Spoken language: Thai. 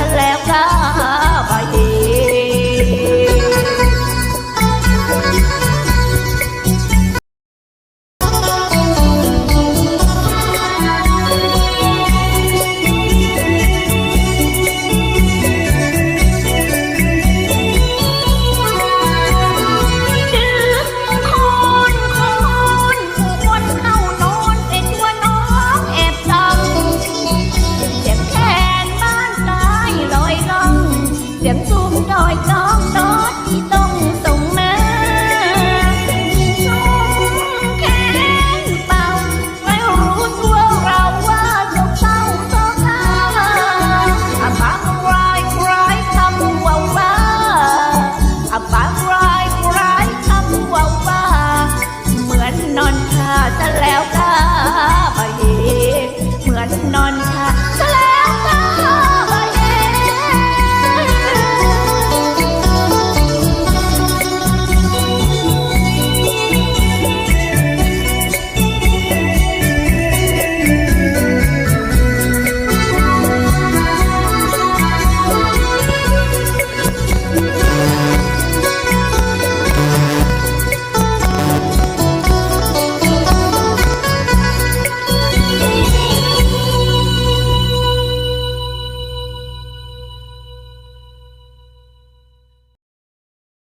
Let's จะแล้วก็ไปเหมือนนอนชา